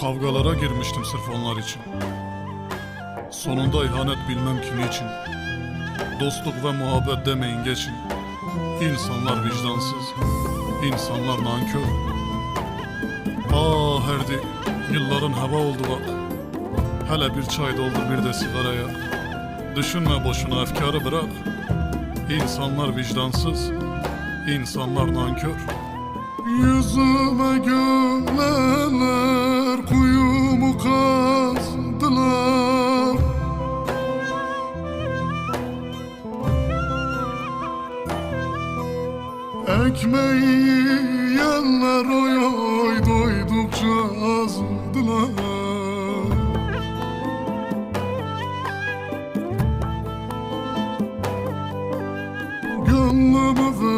Kavgalara girmiştim sırf onlar için. Sonunda ihanet bilmem kim için. Dostluk ve muhabbet demeyin geçin. İnsanlar vicdansız, insanlar nankör. Ah herdi, yılların hava oldu bak. Hele bir çay doldur bir de sigaraya. Düşünme boşuna efkarı bırak. İnsanlar vicdansız, insanlar nankör. Yüzüme güleler Ekmeği yiyenler oy oy doydukça azıldılar Gönlümüzü